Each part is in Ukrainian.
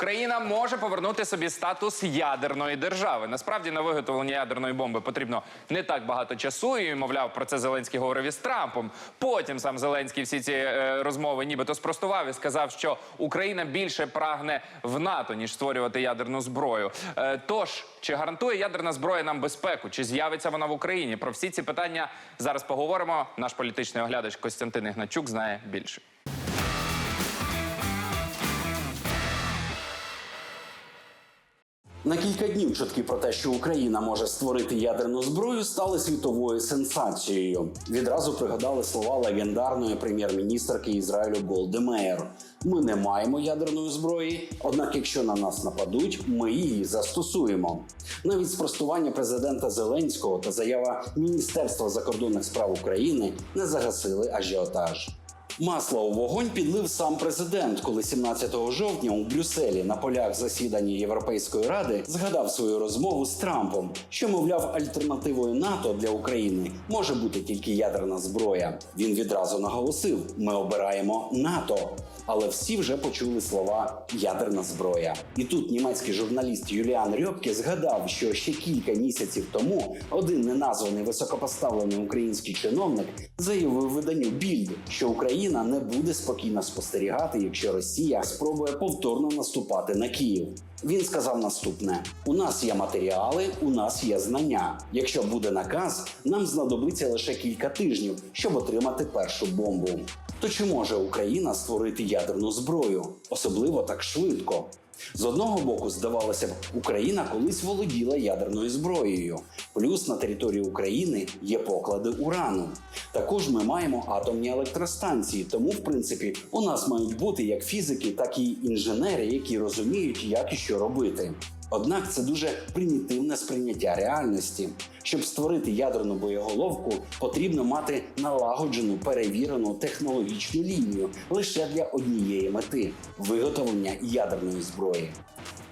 Україна може повернути собі статус ядерної держави. Насправді на виготовлення ядерної бомби потрібно не так багато часу. І мовляв про це Зеленський говорив із Трампом. Потім сам Зеленський всі ці е, розмови нібито спростував і сказав, що Україна більше прагне в НАТО ніж створювати ядерну зброю. Е, тож чи гарантує ядерна зброя нам безпеку? Чи з'явиться вона в Україні? Про всі ці питання зараз поговоримо. Наш політичний оглядач Костянтин Ігначук знає більше. На кілька днів чутки про те, що Україна може створити ядерну зброю, стали світовою сенсацією. Відразу пригадали слова легендарної прем'єр-міністрки Ізраїлю Голди Меєр. Ми не маємо ядерної зброї, однак, якщо на нас нападуть, ми її застосуємо. Навіть спростування президента Зеленського та заява Міністерства закордонних справ України не загасили ажіотаж. Масло у вогонь підлив сам президент, коли 17 жовтня у Брюсселі на полях засідання Європейської ради згадав свою розмову з Трампом, що мовляв альтернативою НАТО для України може бути тільки ядерна зброя. Він відразу наголосив: ми обираємо НАТО. Але всі вже почули слова ядерна зброя. І тут німецький журналіст Юліан Рьопке згадав, що ще кілька місяців тому один неназваний високопоставлений український чиновник заявив виданню Більд, що Україна не буде спокійно спостерігати, якщо Росія спробує повторно наступати на Київ. Він сказав наступне: у нас є матеріали, у нас є знання. Якщо буде наказ, нам знадобиться лише кілька тижнів, щоб отримати першу бомбу. То чи може Україна створити ядерну зброю, особливо так швидко? З одного боку, здавалося б, Україна колись володіла ядерною зброєю. Плюс на території України є поклади урану. Також ми маємо атомні електростанції, тому, в принципі, у нас мають бути як фізики, так і інженери, які розуміють, як і що робити. Однак це дуже примітивне сприйняття реальності. Щоб створити ядерну боєголовку, потрібно мати налагоджену перевірену технологічну лінію лише для однієї мети виготовлення ядерної зброї.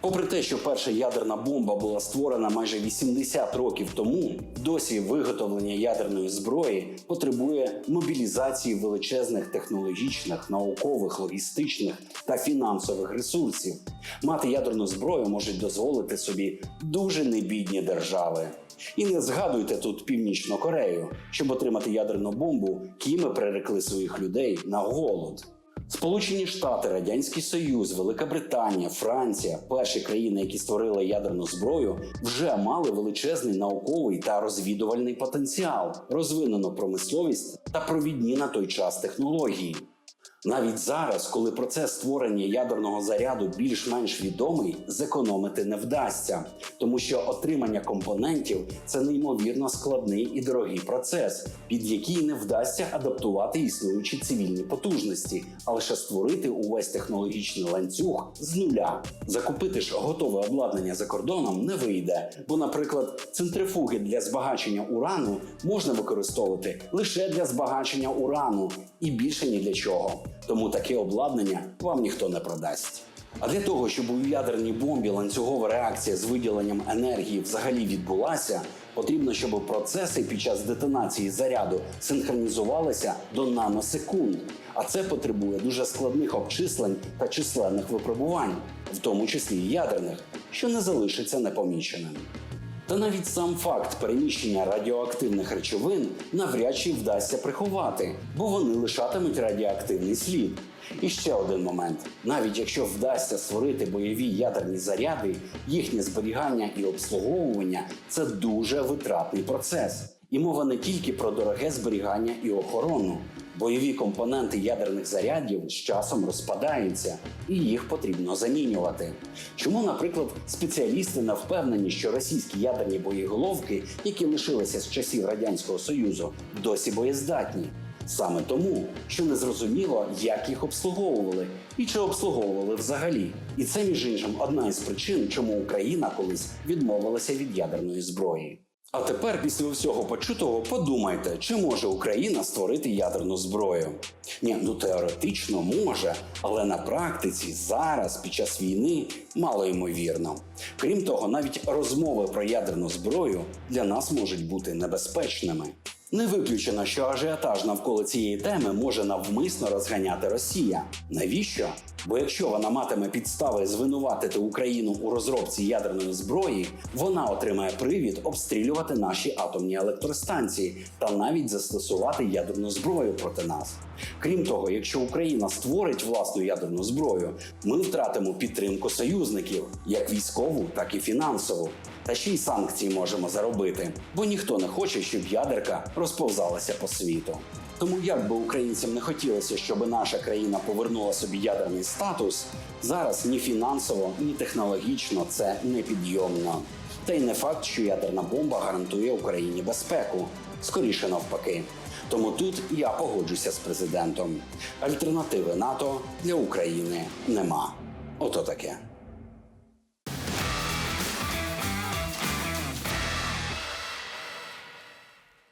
Попри те, що перша ядерна бомба була створена майже 80 років тому, досі виготовлення ядерної зброї потребує мобілізації величезних технологічних, наукових, логістичних та фінансових ресурсів. Мати ядерну зброю можуть дозволити собі дуже небідні держави. І не згадуйте тут Північну Корею, щоб отримати ядерну бомбу, Кіми прирекли своїх людей на голод. Сполучені Штати, Радянський Союз, Велика Британія, Франція перші країни, які створили ядерну зброю, вже мали величезний науковий та розвідувальний потенціал, розвинену промисловість та провідні на той час технології. Навіть зараз, коли процес створення ядерного заряду більш-менш відомий, зекономити не вдасться, тому що отримання компонентів це неймовірно складний і дорогий процес, під який не вдасться адаптувати існуючі цивільні потужності, а лише створити увесь технологічний ланцюг з нуля. Закупити ж готове обладнання за кордоном не вийде, бо, наприклад, центрифуги для збагачення урану можна використовувати лише для збагачення урану і більше ні для чого. Тому таке обладнання вам ніхто не продасть. А для того, щоб у ядерній бомбі ланцюгова реакція з виділенням енергії взагалі відбулася, потрібно, щоб процеси під час детонації заряду синхронізувалися до наносекунд. А це потребує дуже складних обчислень та численних випробувань, в тому числі і ядерних, що не залишиться непоміченим. Та навіть сам факт переміщення радіоактивних речовин навряд чи вдасться приховати, бо вони лишатимуть радіоактивний слід. І ще один момент: навіть якщо вдасться створити бойові ядерні заряди, їхнє зберігання і обслуговування це дуже витратний процес. І мова не тільки про дороге зберігання і охорону. Бойові компоненти ядерних зарядів з часом розпадаються, і їх потрібно замінювати. Чому, наприклад, спеціалісти не впевнені, що російські ядерні боєголовки, які лишилися з часів радянського союзу, досі боєздатні? Саме тому, що не зрозуміло, як їх обслуговували і чи обслуговували взагалі. І це, між іншим, одна із причин, чому Україна колись відмовилася від ядерної зброї. А тепер, після всього почутого, подумайте, чи може Україна створити ядерну зброю? Ні, ну теоретично може, але на практиці зараз, під час війни, мало ймовірно. Крім того, навіть розмови про ядерну зброю для нас можуть бути небезпечними. Не виключено, що ажіотаж навколо цієї теми може навмисно розганяти Росія. Навіщо? Бо якщо вона матиме підстави звинуватити Україну у розробці ядерної зброї, вона отримає привід обстрілювати наші атомні електростанції та навіть застосувати ядерну зброю проти нас. Крім того, якщо Україна створить власну ядерну зброю, ми втратимо підтримку союзників, як військову, так і фінансову. Та ще й санкції можемо заробити, бо ніхто не хоче, щоб ядерка розповзалася по світу. Тому як би українцям не хотілося, щоб наша країна повернула собі ядерний статус, зараз ні фінансово, ні технологічно це непідйомно. Та й не факт, що ядерна бомба гарантує Україні безпеку, скоріше навпаки. Тому тут я погоджуся з президентом. Альтернативи НАТО для України нема. Ото таке.